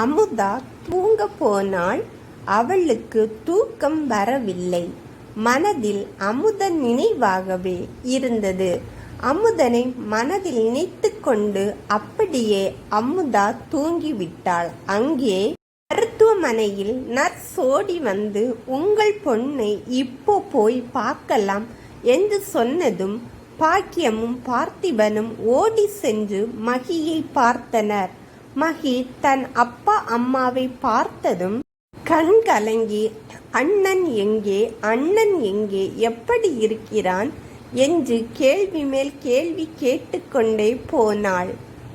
அமுதா தூங்க போனாள். அவளுக்கு தூக்கம் வரவில்லை. மனதில் அமுதன் நினைவாகவே இருந்தது. அமுதனை மனதில் நினைத்து கொண்டு அப்படியே அமுதா தூங்கிவிட்டாள். அங்கே மருத்துவமனையில் நர்ஸ் ஓடி வந்து உங்கள் பொண்ணை இப்போ போய் பார்க்கலாம் என்று சொன்னதும் பாக்கியமும் பார்த்திபனும் ஓடி சென்று மகியை பார்த்தனர். மகி தன் அப்பா அம்மாவை பார்த்ததும் கண் கலங்கி அண்ணன் எங்கே? அண்ணன் எங்கே? எப்படி இருக்கிறான்? என்று கேள்வி மேல் கேள்வி கேட்டுக்கொண்டே போனாள்.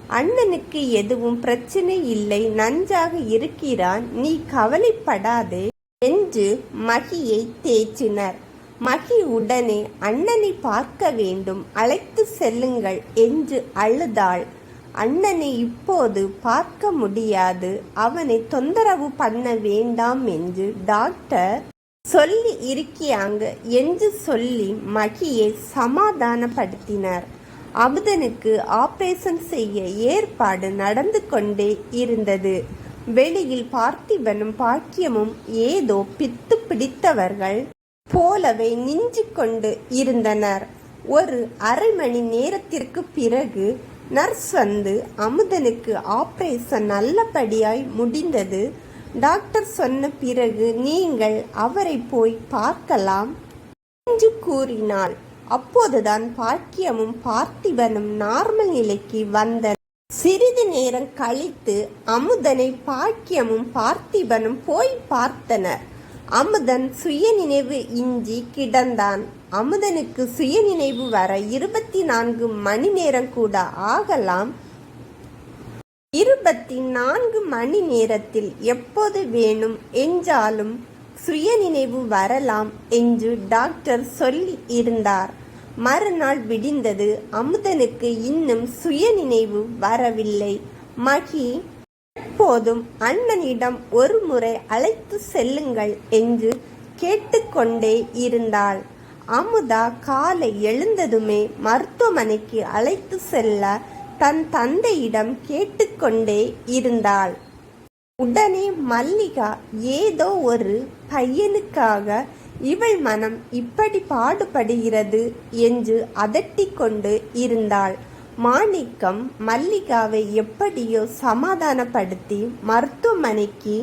அண்ணனுக்கு எதுவும் பிரச்சனை இல்லை நன்றாக இருக்கிறான் நீ கவலைப்படாதே என்று மகியை தேய்ச்சினர். மகி உடனே அண்ணனை பார்க்க வேண்டும் அழைத்து செல்லுங்கள் என்று அழுதாள். அண்ணனை இப்போது பார்க்க முடியாது. அவனை தொந்தரவு பண்ண வேண்டாம் என்று டாக்டர் சொல்லி இருக்கியாங்க என்று சொல்லி மகியை சமாதானப்படுத்தினார். அமுதனுக்கு ஆபரேஷன் செய்ய ஏற்பாடு நடந்து கொண்டே இருந்தது. வெளியில் பார்த்திபனும் பாக்கியமும் ஏதோ பித்து பிடித்தவர்கள் போலவே நின்று கொண்டு இருந்தனர். ஒரு அரை மணி நேரத்திற்கு பிறகு நர்ஸ் வந்து அமுதனுக்கு ஆப்ரேஷன் நல்லபடியாய் முடிந்தது. டாக்டர் சொன்ன பிறகு நீங்கள் அவரை போய் பார்க்கலாம் என்று கூறினாள். அப்போதுதான் பாக்கியமும் பார்த்திபனும் நார்மல் நிலைக்கு வந்த சிறிது நேரம் கழித்து அமுதனை பாக்கியமும் பார்த்திபனும் போய் பார்த்தனர். அமுதன் சுயநினைவு இன்றி கிடந்தான். அமுதனுக்கு சுயநினைவு வர இருபத்தி நான்கு மணி நேரம் கூட ஆகலாம். இருபத்தி நான்கு மணி நேரத்தில் எப்போது வேணும் என்றாலும் சுயநினைவு வரலாம் என்று டாக்டர் சொல்லி இருந்தார். மறுநாள் விடிந்தது. அமுதனுக்கு இன்னும் சுயநினைவு வரவில்லை. மகி எப்போதும் அண்ணனிடம் ஒரு முறை அழைத்து செல்லுங்கள் என்று கேட்டுக்கொண்டே இருந்தாள். அமுதா காலை எழுந்ததுமே மருத்துவமனைக்கு அழைத்து செல்ல தன் தந்தையிடம் கேட்டுக்கொண்டே இருந்தாள். உடனே மல்லிகா ஏதோ ஒரு பையனுக்காக இவள் மனம் இப்படி பாடுபடுகிறது என்று அதட்டிக்கொண்டு இருந்தாள். மாணிக்கம் மல்லிகாவை எப்படியோ சமாதானப்படுத்தி மருத்துவமனைக்கு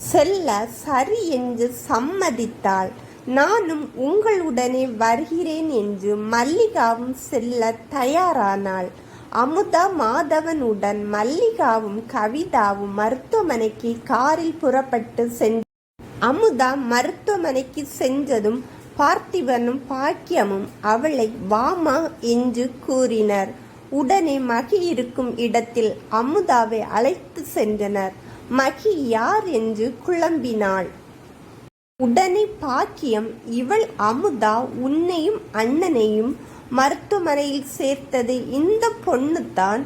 செல்ல சரி என்று சம்மதித்தாள். நானும் உங்களுடனே வருகிறேன் என்று மல்லிகாவும் செல்ல தயாரானாள். அமுதா மாதவனுடன் மல்லிகாவும் கவிதாவும் மருத்துவமனைக்கு காரில் புறப்பட்டு சென்ற அமுதா மருத்துவமனைக்கு சென்றதும் பார்த்திபனும் பாக்கியமும் அவளை வாமா என்று கூறினர். உடனே மகி இருக்கும் இடத்தில் அமுதாவை அழைத்து சென்றனர். மகி யார் என்று குழம்பினாள். உடனே பாக்கியம் இவள் அமுதா உன்னையும் அண்ணனையும் மருத்துவமனையில் சேர்த்தது. இந்த பொண்ணு தான்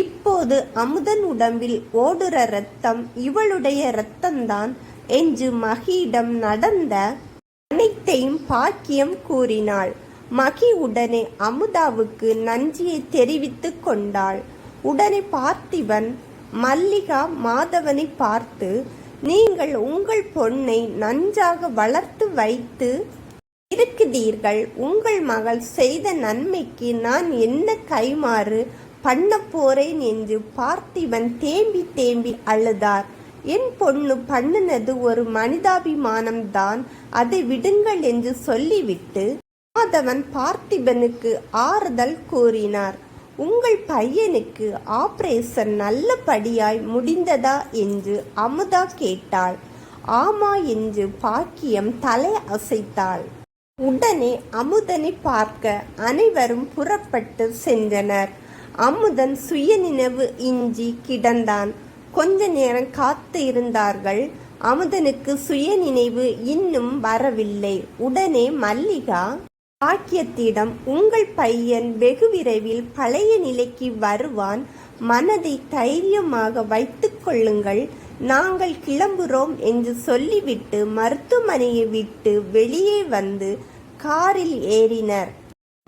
இப்போது அமுதன் உடம்பில் ஓடுற ரத்தம் இவளுடைய ரத்தம்தான் என்று மகியிடம் நடந்த அனைத்தையும் பாக்கியம் கூறினாள். மகி உடனே அமுதாவுக்கு நன்றியை தெரிவித்து கொண்டாள். உடனே பார்த்திபன் மல்லிகா மாதவனை பார்த்து நீங்கள் உங்கள் பொண்ணை நன்றாக வளர்த்து வைத்து இருக்கிறீர்கள். உங்கள் மகள் செய்த நன்மைக்கு நான் என்ன கைமாறு பண்ண போறேன் என்று பார்த்திபன் தேம்பி தேம்பி அழுதார். என் பொண்ணு பண்ணினது ஒரு மனிதாபிமானம்தான் அதை விடுங்கள் என்று சொல்லிவிட்டு மாதவன் பார்த்திபனுக்கு ஆறுதல் கூறினார். உங்கள் பையனுக்கு ஆபரேஷன் நல்லபடியாய் முடிந்ததா என்று அமுதா கேட்டாள். ஆமா என்று பாக்கியம் தலை அசைத்தாள். உடனே அமுதனை பார்க்க அனைவரும் புறப்பட்டு சென்றனர். அமுதன் சுயநினைவு இன்றி கிடந்தான். கொஞ்ச நேரம் காத்து இருந்தார்கள். அமுதனுக்கு சுயநினைவு இன்னும் வரவில்லை. உடனே மல்லிகா பாக்கியத்திடம் உங்கள் பையன் வெகு விரைவில் பழைய நிலைக்கு வருவான். மனதை தைரியமாக வைத்துக் கொள்ளுங்கள். நாங்கள் கிளம்புறோம் என்று சொல்லிவிட்டு மருத்துவமனையை விட்டு வெளியே வந்து காரில் ஏறினர்.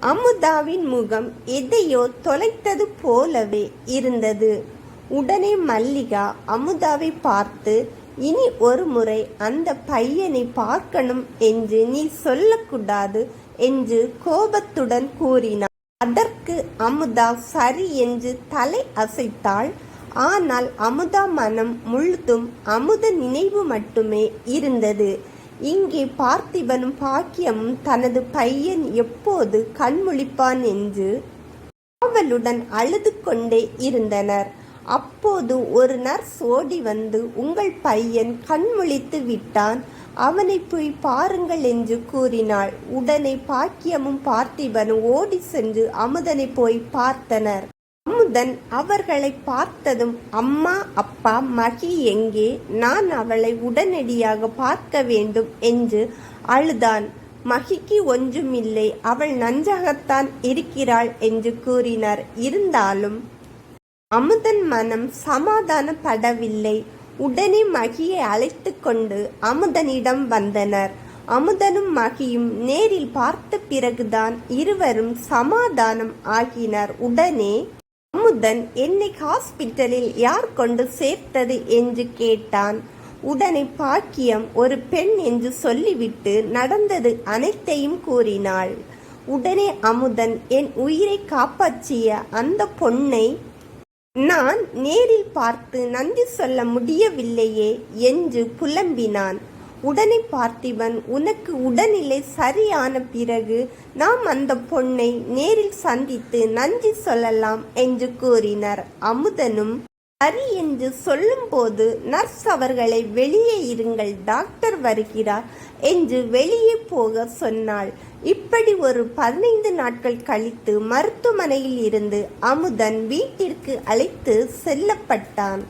அமுதாவின் முகம் எதையோ தொலைத்தது போலவே இருந்தது. உடனே மல்லிகா அமுதாவை பார்த்து இனி ஒரு முறை அந்த பையனை பார்க்கணும் என்று நீ சொல்லக்கூடாது. என்று கோபத்துடன் கூறினார் அதற்கு அமுதா சரி என்று தலை அசைத்தாள். ஆனால் அமுதா மனம் முழுதும் அமுத நினைவு மட்டுமே இருந்தது. இங்கே பார்த்திபனும் பாக்கியமும் தனது பையன் எப்போது கண்முழிப்பான் என்று ஆவலுடன் அழுது கொண்டே இருந்தனர். அப்போது ஒரு நர்ஸ் ஓடி வந்து உங்கள் பையன் கண்முழித்து விட்டான். அவனை போய் பாருங்கள் என்று கூறினாள். உடனே பாக்கியமும் பார்த்திபனும் ஓடி சென்று அமுதனை போய் பார்த்தனர். அமுதன் அவர்களை பார்த்ததும் அம்மா அப்பா மகி எங்கே? நான் அவளை உடனடியாக பார்க்க வேண்டும் என்று அழுதான். மகிக்கு ஒன்றுமில்லை. அவள் நஞ்சாகத்தான் இருக்கிறாள் என்று கூறினார். இருந்தாலும் அமுதன் மனம் சமாதானப்படவில்லை. உடனே மகியை அழைத்து கொண்டு அமுதனிடம் வந்தனர். அமுதனும் மகியும் நேரில் பார்த்த பிறகுதான் இருவரும் சமாதானம் ஆகினர். உடனே அமுதன் என்னை ஹாஸ்பிட்டலில் யார் கொண்டு சேர்த்தது? என்று கேட்டான். உடனே பாக்கியம் ஒரு பெண் என்று சொல்லிவிட்டு நடந்தது அனைத்தையும் கூறினாள். உடனே அமுதன் என் உயிரை காப்பாற்றிய அந்த பொண்ணை நான் நேரில் பார்த்து நன்றி சொல்ல முடியவில்லையே என்று புலம்பினான். உடனே பார்த்திபன் உனக்கு உடல்நிலை சரியான பிறகு நாம் அந்த பொண்ணை நேரில் சந்தித்து நன்றி சொல்லலாம் என்று கூறினர். அமுதனும் சரி என்று சொல்லும்போது நர்ஸ் அவர்களை வெளியே இருங்கள் டாக்டர் வருகிறார் என்று வெளியே போக சொன்னாள். இப்படி ஒரு பதினைந்து நாட்கள் கழித்து மருத்துவமனையில் இருந்து அமுதன் வீட்டிற்கு அழைத்து செல்லப்பட்டான்.